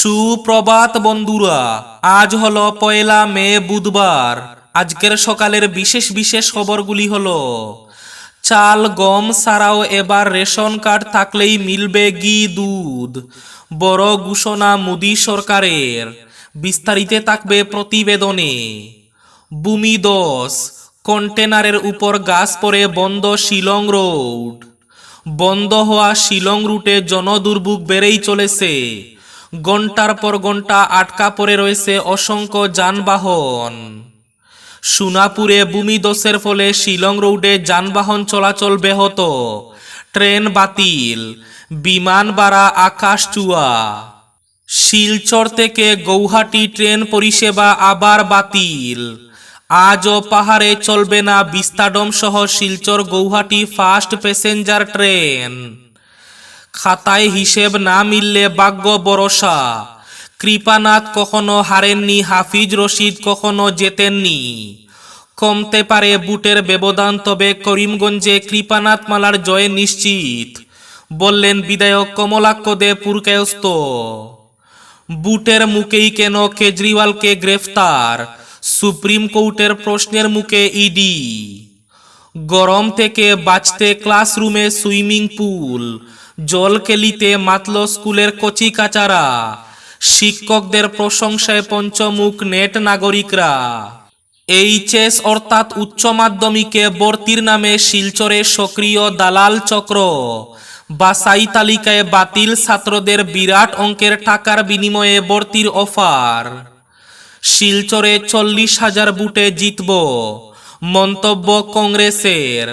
সুপ্রভাত বন্ধুরা, আজ হলো পয়লা মে বুধবার। আজকের সকালের বিশেষ বিশেষ খবরগুলি হলো, চাল, গম ছাড়াও এবার রেশন কার্ড থাকলেই মিলবে ঘি দুধ। বড় ঘোষণা মোদী সরকারের, বিস্তারিতে থাকবে প্রতিবেদনে। ভূমি দোষ কন্টেনারের উপর গাছ পরে বন্ধ শিলং রোড। বন্ধ হওয়া শিলং রুটে জনদুর্ভোগ বেড়েই চলেছে। ঘণ্টার পর ঘণ্টা আটকা পড়ে রয়েছে অসংখ্য যানবাহন। সোনাপুরে ভূমিদোষের ফলে শিলং রোডে যানবাহন চলাচল ব্যাহত। ট্রেন বাতিল, বিমান ভাড়া আকাশ চুয়া। শিলচর থেকে গৌহাটি ট্রেন পরিষেবা আবার বাতিল। আজও পাহাড়ে চলবে না বিস্তাডম সহ Silchar Guwahati fast passenger train. খাতায় হিসেব না মিললে ভাগ্য বরসা কৃপানাথ কখনো হারেননি, হাফিজ রশিদ কখনো জেতেননি। কমতে পারে বুটের ব্যবধান, তবে করিমগঞ্জে কৃপানাথ মালার জয় নিশ্চিত। বললেন, বিধায়ক কমলাক্ষ দে পুরকায়স্ত বুটের মুখেই কেন কেজরিওয়ালকে গ্রেফতার? সুপ্রিম কোর্টের প্রশ্নের মুখে ইডি। গরম থেকে বাঁচতে ক্লাসরুমে সুইমিং পুল। জল কেলিতে মাতল স্কুলের কচি কাচারা শিক্ষকদের প্রশংসায় পঞ্চমুখ নেট নাগরিকরা। এইচএস অর্থাৎ উচ্চ মাধ্যমিকে ভর্তির নামে শিলচরে সক্রিয় দালাল চক্র বাসাই তালিকায় বাতিল ছাত্রদের বিরাট অঙ্কের টাকার বিনিময়ে ভর্তির অফার। শিলচরে চল্লিশ হাজার বুটে জিতব। মন্তব্য কংগ্রেসের।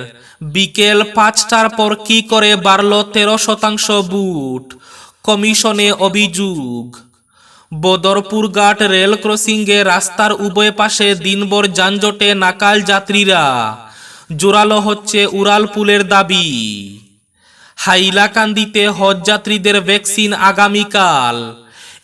বিকেল পাঁচটার পর কি করে বাড়ল তেরো শতাংশ বুট কমিশনে অভিযোগ, বদরপুর ঘাট রেল ক্রসিংয়ে রাস্তার উভয় পাশে দিনভর যানজটে নাকাল যাত্রীরা। জোরালো হচ্ছে উড়ালপুলের দাবি। হাইলাকান্দিতে হজ যাত্রীদের ভ্যাকসিন আগামীকাল।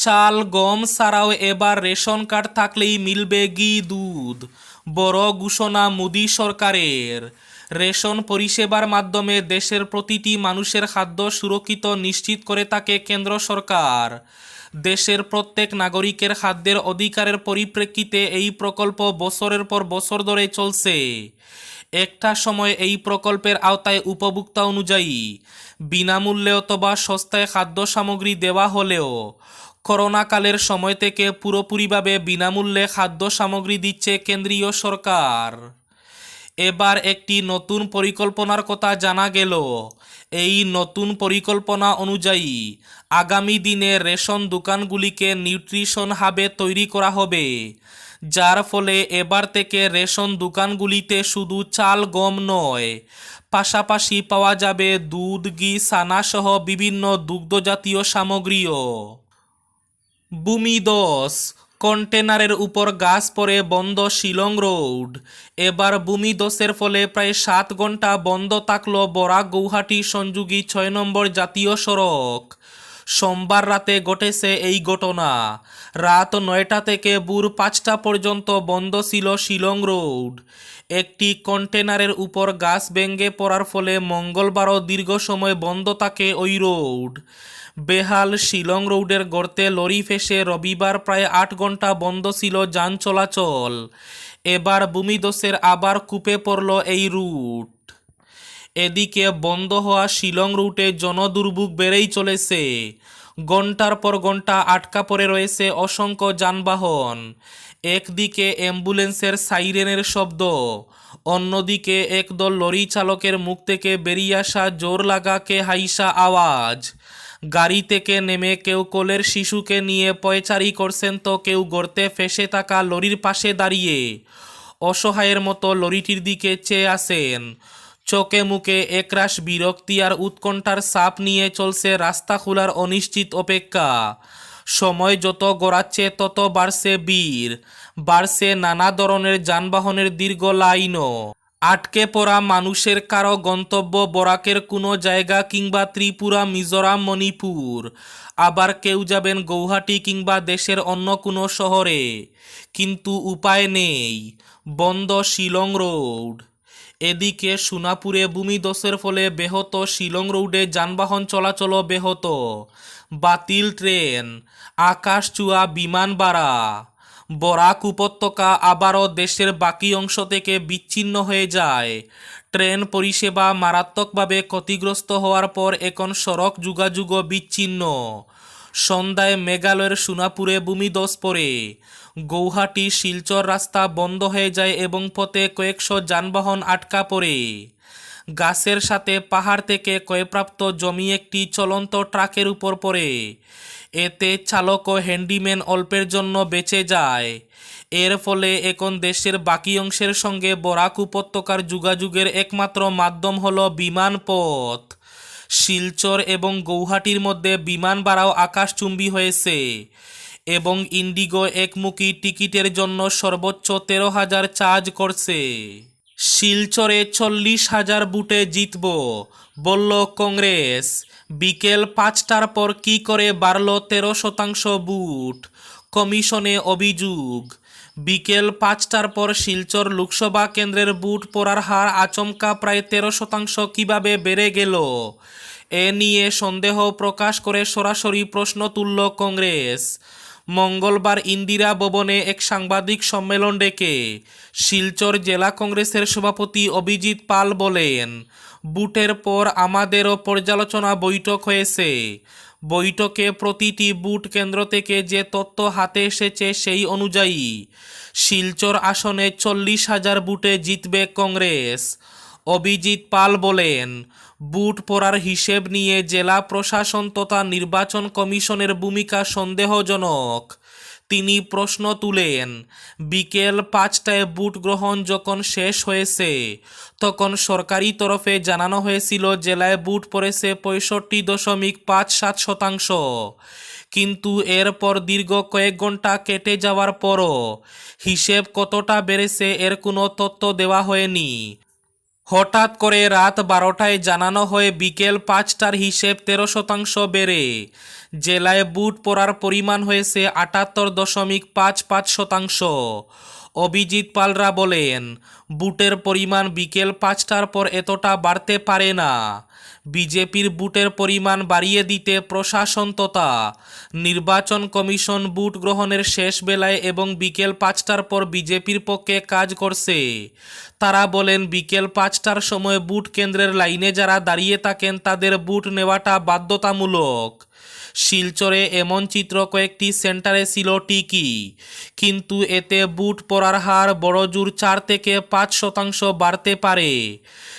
চাল, গম ছাড়াও এবার রেশন কার্ড থাকলেই মিলবে ঘি দুধ। বড় ঘোষণা মোদী সরকারের। রেশন পরিষেবার মাধ্যমে দেশের প্রতিটি মানুষের খাদ্য সুরক্ষিত নিশ্চিত করে থাকে কেন্দ্র সরকার। দেশের প্রত্যেক নাগরিকের খাদ্যের অধিকারের পরিপ্রেক্ষিতে এই প্রকল্প বছরের পর বছর ধরে চলছে। একটা সময় এই প্রকল্পের আওতায় উপভোক্তা অনুযায়ী বিনামূল্যে অথবা সস্তায় খাদ্য সামগ্রী দেওয়া হলেও করোনাকালের সময় থেকে পুরোপুরিভাবে বিনামূল্যে খাদ্য সামগ্রী দিচ্ছে কেন্দ্রীয় সরকার। এবার একটি নতুন পরিকল্পনার কথা জানা গেল। এই নতুন পরিকল্পনা অনুযায়ী আগামী দিনে রেশন দোকানগুলিকে নিউট্রিশন হাবে তৈরি করা হবে, যার ফলে এবার থেকে রেশন দোকানগুলিতে শুধু চাল, গম নয়, পাশাপাশি পাওয়া যাবে দুধ, ঘি সানা সহ বিভিন্ন দুগ্ধজাতীয় সামগ্রীও। ভূমিদোষ কন্টেনারের উপর গাছ পড়ে বন্ধ শিলং রোড। এবার ভূমিদোষের ফলে প্রায় সাত ঘণ্টা বন্ধ থাকল বরাক গৌহাটি সংযোগী ছয় নম্বর জাতীয় সড়ক। সোমবার রাতে ঘটেছে এই ঘটনা। রাত নয়টা থেকে ভোর পাঁচটা পর্যন্ত বন্ধ ছিল শিলং রোড। একটি কন্টেনারের উপর গাছ ভেঙে পড়ার ফলে মঙ্গলবারও দীর্ঘ সময় বন্ধ থাকে ওই রোড। বেহাল শিলং রোডের গর্তে লরি ফেসে রবিবার প্রায় আট ঘণ্টা বন্ধ ছিল যান চলাচল। এবার ভূমিদোষের আবার কূপে পড়ল এই রুট। এদিকে বন্ধ হওয়া শিলং রুটে জনদুর্ভোগ বেড়েই চলেছে। ঘণ্টার পর ঘণ্টা আটকা পড়ে রয়েছে অসংখ্য যানবাহন। একদিকে অ্যাম্বুলেন্সের সাইরেনের শব্দ, অন্যদিকে একদল লরি চালকের মুখ থেকে বেরিয়ে আসা জোর লাগাকে হাইসা আওয়াজ। গাড়ি থেকে নেমে কেউ কোলের শিশুকে নিয়ে পয়চারি করছেন তো কেউ গর্তে ফেসে থাকা লরির পাশে দাঁড়িয়ে। অসহায়ের মতো লরিটির দিকে চেয়ে আসেন চোখে মুখে একরাশ বিরক্তি আর উৎকণ্ঠার চাপ নিয়ে চলছে রাস্তা খোলার অনিশ্চিত অপেক্ষা। সময় যত গড়াচ্ছে, তত বাড়ছে বীর। বাড়ছে নানা ধরনের যানবাহনের দীর্ঘ লাইনও। আটকে পড়া মানুষের কারও গন্তব্য বরাকের কোনো জায়গা কিংবা ত্রিপুরা, মিজোরাম, মণিপুর। আবার কেউ যাবেন গৌহাটি কিংবা দেশের অন্য কোনো শহরে। কিন্তু উপায় নেই। বন্ধ শিলং রোড। এদিকে সোনাপুরে ভূমিধসের ফলে বেহত শিলং রোডে যানবাহন চলাচল বেহত বাতিল ট্রেন। আকাশচুয়া বিমান ভাড়া। বরাক উপত্যকা আবারও দেশের বাকি অংশ থেকে বিচ্ছিন্ন হয়ে যায়। ট্রেন পরিষেবা মারাত্মকভাবে ক্ষতিগ্রস্ত হওয়ার পর এখন সড়ক যোগাযোগও বিচ্ছিন্ন। সন্ধ্যায় মেঘালয়ের সোনাপুরে ভূমিধস পড়ে গৌহাটি শিলচর রাস্তা বন্ধ হয়ে যায় এবং পথে কয়েকশো যানবাহন আটকা পড়ে। গাছের সাথে পাহাড় থেকে ক্ষয়প্রাপ্ত জমি একটি চলন্ত ট্রাকের উপর পড়ে। এতে চালক ও হ্যান্ডিম্যান অল্পের জন্য বেঁচে যায়। এর ফলে এখন দেশের বাকি অংশের সঙ্গে বরাক উপত্যকার যোগাযোগের একমাত্র মাধ্যম হলো বিমানপথ শিলচর এবং গৌহাটির মধ্যে বিমান ভাড়াও আকাশচুম্বী হয়েছে এবং ইন্ডিগো একমুখী টিকিটের জন্য সর্বোচ্চ তেরো হাজার চার্জ করছে। শিলচরে চল্লিশ হাজার বুটে জিতব, বলল কংগ্রেস। বিকেল পাঁচটার পর কি করে বাড়ল তেরো শতাংশ বুট? কমিশনে অভিযোগ, বিকেল পাঁচটার পর শিলচর লোকসভা কেন্দ্রের বুট পড়ার হার আচমকা প্রায় তেরো শতাংশ কীভাবে বেড়ে গেল? এ নিয়ে সন্দেহ প্রকাশ করে সরাসরি প্রশ্ন তুলল কংগ্রেস। মঙ্গলবার ইন্দিরা ভবনে এক সাংবাদিক সম্মেলন ডেকে শিলচর জেলা কংগ্রেসের সভাপতি অভিজিৎ পাল বলেন, বুটের পর আমাদেরও পর্যালোচনা বৈঠক হয়েছে। বৈঠকে প্রতিটি বুট কেন্দ্র থেকে যে তথ্য হাতে এসেছে সেই অনুযায়ী শিলচর আসনে চল্লিশ হাজার বুটে জিতবে কংগ্রেস। অভিজিৎ পাল বলেন বুট পরার হিসেব নিয়ে জেলা প্রশাসন তথা নির্বাচন কমিশনের ভূমিকা সন্দেহজনক। তিনি প্রশ্ন তুলেন, বিকেল পাঁচটায় বুট গ্রহণ যখন শেষ হয়েছে, তখন সরকারি তরফে জানানো হয়েছিল জেলায় বুট পড়েছে পঁয়ষট্টি দশমিক পাঁচ সাত শতাংশ। কিন্তু এরপর দীর্ঘ কয়েক ঘণ্টা কেটে যাওয়ার পরও হিসেব কতটা বেড়েছে এর কোনো তথ্য দেওয়া হয়নি। হঠাৎ করে রাত বারোটায় জানানো হয় বিকেল পাঁচটার হিসেব তেরো শতাংশ বেড়ে। জেলায় বুট পরার পরিমাণ হয়েছে আটাত্তর দশমিক পাঁচ পাঁচ শতাংশ। অভিজিৎ পালরা বলেন, বুটের পরিমাণ বিকেল পাঁচটার পর এতটা বাড়তে পারে না। বিজেপির বুটের পরিমাণ বাড়িয়ে দিতে প্রশাসন তথা নির্বাচন কমিশন বুট গ্রহণের শেষ বেলায় এবং বিকেল পাঁচটার পর বিজেপির পক্ষে কাজ করছে। তারা বলেন, বিকেল পাঁচটার সময় বুট কেন্দ্রের লাইনে যারা দাঁড়িয়ে থাকেন তাদের বুট নেওয়াটা বাধ্যতামূলক। শিলচরে এমন চিত্র কয়েকটি সেন্টারে ছিল ঠিকই। কিন্তু এতে বুট পরার হার বড়জোর চার থেকে পাঁচ শতাংশ বাড়তে পারে।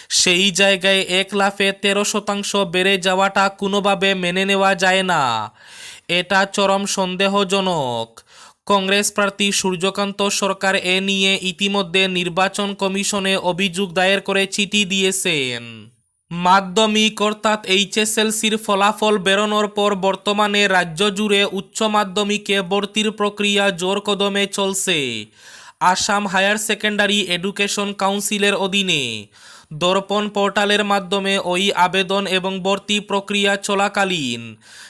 সেই জায়গায় এক লাফে তেরো শতাংশ বেড়ে যাওয়াটা কোনোভাবে মেনে নেওয়া যায় না। এটা চরম সন্দেহজনক। কংগ্রেস প্রার্থী সূর্যকান্ত সরকার এ নিয়ে ইতিমধ্যে নির্বাচন কমিশনে অভিযোগ দায়ের করে চিঠি দিয়েছেন। মাধ্যমিক অর্থাৎ এইচএসএলসির ফলাফল বেরোনোর পর বর্তমানে রাজ্য জুড়ে উচ্চ মাধ্যমিকে ভর্তির প্রক্রিয়া জোর কদমে চলছে। আসাম হায়ার সেকেন্ডারি এডুকেশন কাউন্সিলের অধীনে দর্পণ পোর্টালের মাধ্যমে ওই আবেদন এবং ভর্তি প্রক্রিয়া চলাকালীন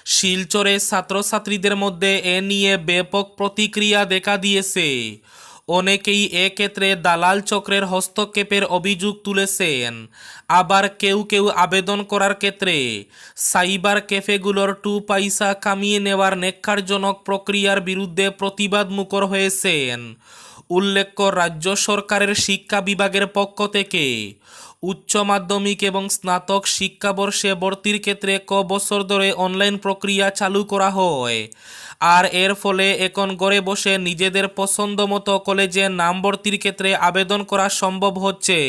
শিলচরে ছাত্রছাত্রীদের মধ্যে এ নিয়ে ব্যাপক প্রতিক্রিয়া দেখা দিয়েছে। অনেকেই এক্ষেত্রে দালাল চক্রের হস্তক্ষেপের অভিযোগ তুলেছেন। আবার কেউ কেউ আবেদন করার ক্ষেত্রে সাইবার ক্যাফেগুলোর টু পয়সা কামিয়ে নেওয়ার নেক্ষারজনক প্রক্রিয়ার বিরুদ্ধে প্রতিবাদ মুখর হয়েছেন। উল্লেখ্য, রাজ্য সরকারের শিক্ষা বিভাগের পক্ষ থেকে উচ্চ মাধ্যমিক এবং স্নাতক শিক্ষাবর্ষে ভর্তির ক্ষেত্রে ক বছর ধরে অনলাইন প্রক্রিয়া চালু করা হয়। আর এর ফলে এখন ঘরে বসে নিজেদের পছন্দ মতো কলেজে নাম ভর্তির ক্ষেত্রে আবেদন করা সম্ভব হচ্ছে।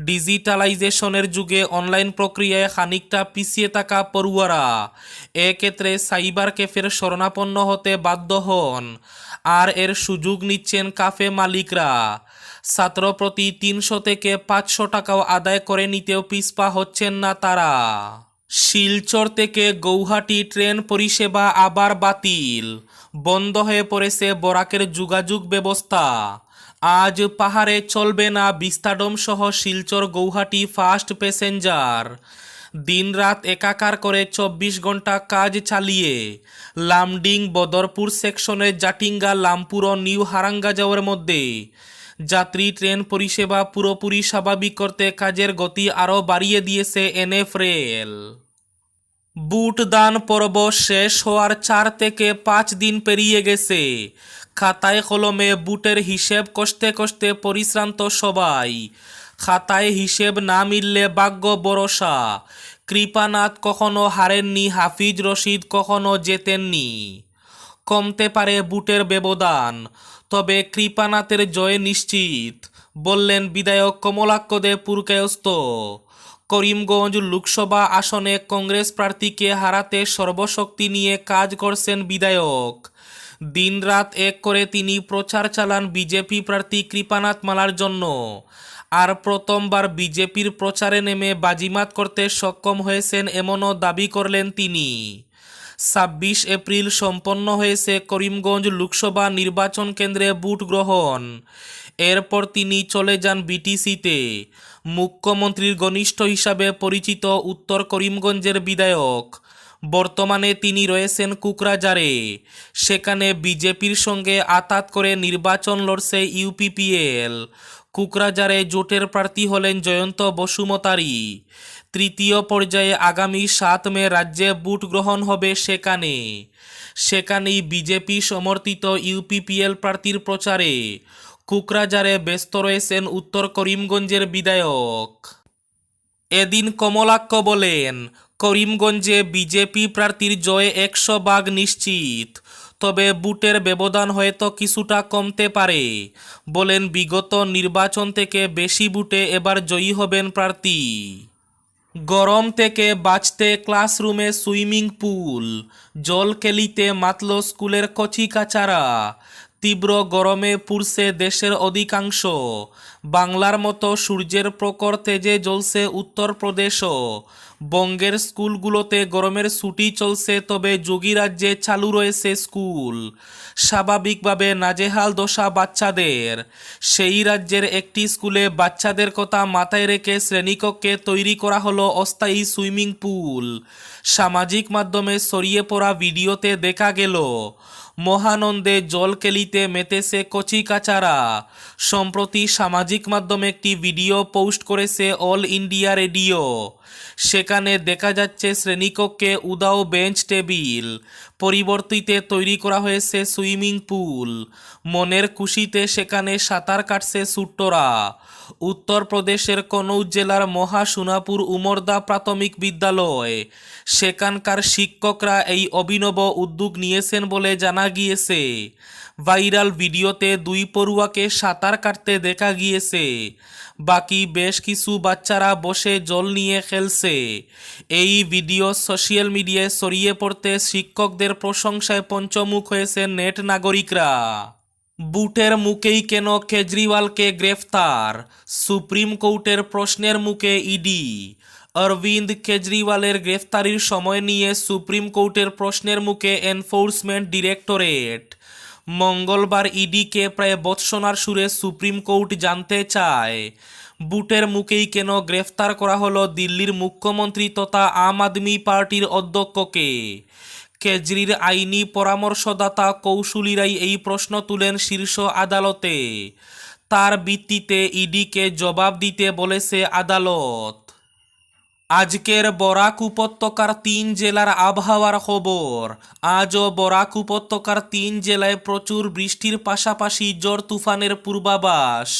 ডিজিটালাইজেশনের যুগে অনলাইন প্রক্রিয়ায় খানিকটা পিছিয়ে থাকা পড়ুয়ারা এক্ষেত্রে সাইবার ক্যাফের শরণাপন্ন হতে বাধ্য হন। আর এর সুযোগ নিচ্ছেন কাফে মালিকরা। ছাত্র প্রতি তিনশো থেকে পাঁচশো টাকাও আদায় করে নিতেও পিছপা হচ্ছেন না তারা। শিলচর থেকে গৌহাটি ট্রেন পরিষেবা আবার বাতিল। বন্ধ হয়ে পড়েছে বরাকের যোগাযোগ ব্যবস্থা। আজ পাহাড়ে চলবে না বিস্তাডম সহ শিলচর গৌহাটি ফাস্ট প্যাসেঞ্জার। দিনরাত একাকার করে চব্বিশ ঘণ্টা কাজ চালিয়ে লামডিং বদরপুর সেকশনের জাটিঙ্গা লামপুর ও নিউ হারাঙ্গা যাওয়ার মধ্যে যাত্রী, ট্রেন পরিষেবা পুরোপুরি স্বাভাবিক করতে কাজের গতি আরও বাড়িয়ে দিয়েছে এনএফ রেল বুট দান পর্ব শেষ হওয়ার চার থেকে পাঁচ দিন পেরিয়ে গেছে। খাতায় কলমে বুটের হিসেব কষতে কষতে পরিশ্রান্ত সবাই। খাতায় হিসেব না মিললে ভাগ্য ভরসা। কৃপানাথ কখনো হারেননি, হাফিজ রশিদ কখনো জেতেননি। কমতে পারে বুটের ব্যবধান। তবে কৃপানাথের জয় নিশ্চিত। বললেন বিধায়ক কমলাক্ষ পুরকায়স্ত করিমগঞ্জ লোকসভা আসনে কংগ্রেস প্রার্থীকে হারাতে সর্বশক্তি নিয়ে কাজ করছেন বিধায়ক। দিনরাত এক করে তিনি প্রচার চালান বিজেপি প্রার্থী কৃপানাথ মালার জন্য। আর প্রথমবার বিজেপির প্রচারে নেমে বাজিমাত করতে সক্ষম হয়েছেন এমনও দাবি করলেন তিনি। ছাব্বিশ এপ্রিল সম্পন্ন হয়েছে করিমগঞ্জ লোকসভা নির্বাচন কেন্দ্রে ভোট গ্রহণ। এরপর তিনি চলে যান বিটিসিতে। মুখ্যমন্ত্রীর ঘনিষ্ঠ হিসাবে পরিচিত উত্তর করিমগঞ্জের বিধায়ক। বর্তমানে তিনি রয়েছেন কুকরাজারে সেখানে বিজেপির সঙ্গে আতাত করে নির্বাচন লড়ছে ইউপিপিএল। কুকরাজারে জোটের প্রার্থী হলেন জয়ন্ত বসুমতারি। তৃতীয় পর্যায়ে আগামী সাত মে রাজ্যে ভোট গ্রহণ হবে সেখানে। সেখানেই বিজেপি সমর্থিত ইউপিপিএল প্রার্থীর প্রচারে। কুকরাজারে ব্যস্ত রয়েছেন উত্তর করিমগঞ্জের বিধায়ক। এদিন কমলাক্ষ বলেন, করিমগঞ্জে বিজেপি প্রার্থীর জয় একশো ভাগ নিশ্চিত, তবে বুটের ব্যবধান হয়তো কিছুটা কমতে পারে, বলেন বিগত নির্বাচন থেকে বেশি বুটে এবার জয়ী হবেন প্রার্থী। গরম থেকে বাঁচতে ক্লাসরুমে সুইমিং পুল জল খেলিতে মাতল স্কুলের কচি কাচারা তীব্র গরমে পুড়ছে দেশের অধিকাংশ। বাংলার মতো সূর্যের প্রকর তেজে জ্বলছে উত্তরপ্রদেশও। বঙ্গের স্কুলগুলোতে গরমের ছুটি চলছে, তবে যোগী রাজ্যে চালু রয়েছে স্কুল। স্বাভাবিকভাবে নাজেহাল দশা বাচ্চাদের। সেই রাজ্যের একটি স্কুলে বাচ্চাদের কথা মাথায় রেখে শ্রেণীকক্ষে তৈরি করা হলো অস্থায়ী সুইমিং পুল। সামাজিক মাধ্যমে ছড়িয়ে পড়া ভিডিওতে দেখা গেল মহানন্দে জলকেলিতে মেতেছে কচি কাচারা। সম্প্রতি সামাজিক মাধ্যমে একটি ভিডিও পোস্ট করেছে অল ইন্ডিয়া রেডিও। সেখানে দেখা যাচ্ছে শ্রেণীকক্ষে উদাও বেঞ্চ টেবিল। পরিবর্তিতে তৈরি করা হয়েছে সুইমিং পুল। মনের খুশিতে সেখানে সাঁতার কাটছে সুট্টরা। উত্তরপ্রদেশের কনৌজ জেলার মহা সোনাপুর উমরদা প্রাথমিক বিদ্যালয়। সেখানকার শিক্ষকরা এই অভিনব উদ্যোগ নিয়েছেন বলে জানা গিয়েছে। ভাইরাল ভিডিওতে দুই পড়ুয়াকে সাঁতার কাটতে দেখা গিয়েছে। বাকি বেশ কিছু বাচ্চারা বসে জল নিয়ে খেলছে। এই ভিডিও সোশ্যাল মিডিয়ায় ছড়িয়ে পড়তে শিক্ষকদের প্রশংসায় পঞ্চমুখ হয়েছে নেট নাগরিকরা। বুটের মুখেই কেন কেজরিওয়ালকে গ্রেফতার? সুপ্রিম কোর্টের প্রশ্নের মুখে ইডি। অরবিন্দ কেজরিওয়ালের গ্রেফতারির সময় নিয়ে সুপ্রিম কোর্টের প্রশ্নের মুখে এনফোর্সমেন্ট ডিরেক্টরেট। মঙ্গলবার ইডিকে প্রায় বৎসনার সুরে সুপ্রিম কোর্ট জানতে চায়। বুটের মুখেই কেন গ্রেফতার করা হলো দিল্লির মুখ্যমন্ত্রী তথা আম আদমি পার্টির অধ্যক্ষকে? কেজরির আইনি পরামর্শদাতা কৌশলীরাই এই প্রশ্ন তুলেন শীর্ষ আদালতে। তার ভিত্তিতে ইডিকে জবাব দিতে বলেছে আদালত। আজকের বরাক উপত্যকার তিন জেলার আবহাওয়ার খবর। আজও বরাক উপত্যকার তিন জেলায় প্রচুর বৃষ্টির পাশাপাশি জ্বর তুফানের পূর্বাভাস।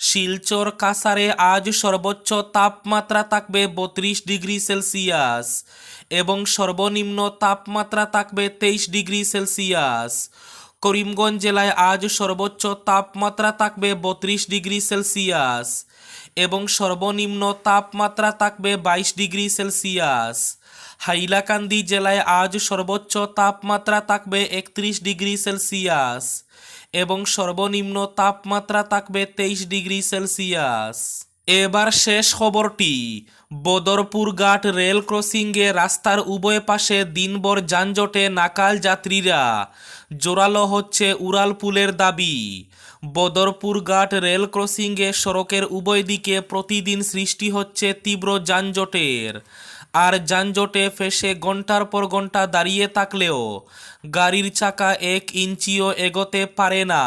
শিলচর কাসারে আজ সর্বোচ্চ তাপমাত্রা থাকবে বত্রিশ ডিগ্রি সেলসিয়াস এবং সর্বনিম্ন তাপমাত্রা থাকবে তেইশ ডিগ্রি সেলসিয়াস। করিমগঞ্জ জেলায় আজ সর্বোচ্চ তাপমাত্রা থাকবে বত্রিশ ডিগ্রি সেলসিয়াস এবং সর্বনিম্ন তাপমাত্রা থাকবে বাইশ ডিগ্রি সেলসিয়াস। হাইলাকান্দি জেলায় আজ সর্বোচ্চ তাপমাত্রা থাকবে একত্রিশ ডিগ্রি সেলসিয়াস এবং সর্বনিম্ন তাপমাত্রা থাকবে তেইশ ডিগ্রি সেলসিয়াস। এবার শেষ খবরটি। বদরপুর ঘাট রেল ক্রসিংয়ে রাস্তার উভয় পাশে দিনভর যানজটে নাকাল যাত্রীরা। জোরালো হচ্ছে উড়াল পুলের দাবি। বদরপুর ঘাট রেল ক্রসিংয়ে সড়কের উভয় দিকে প্রতিদিন সৃষ্টি হচ্ছে তীব্র যানজটের। আর যানজটে ফেসে ঘণ্টার পর ঘণ্টা দাঁড়িয়ে থাকলেও গাড়ির চাকা এক ইঞ্চিও এগোতে পারে না,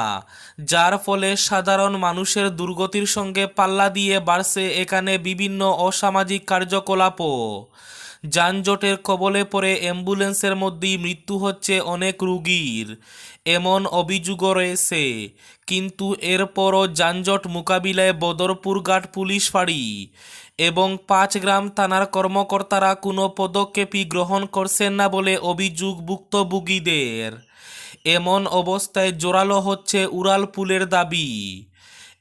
যার ফলে সাধারণ মানুষের দুর্গতির সঙ্গে পাল্লা দিয়ে বাড়ছে এখানে বিভিন্ন অসামাজিক কার্যকলাপও। যানজটের কবলে পড়ে অ্যাম্বুলেন্সের মধ্যেই মৃত্যু হচ্ছে অনেক রুগীর, এমন অভিযোগও রয়েছে। কিন্তু এরপরও যানজট মোকাবিলায় বদরপুর ঘাট পুলিশ ফাঁড়ি এবং পাঁচ গ্রাম থানার কর্মকর্তারা কোনো পদক্ষেপই গ্রহণ করছেন না বলে অভিযোগ ভুক্তভোগীদের। এমন অবস্থায় জোরালো হচ্ছে উড়ালপুলের দাবি।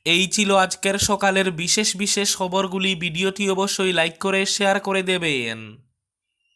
এই ছিল আজকের সকালের বিশেষ বিশেষ খবরগুলি। ভিডিওটি অবশ্যই লাইক করে, শেয়ার করে দেবেন।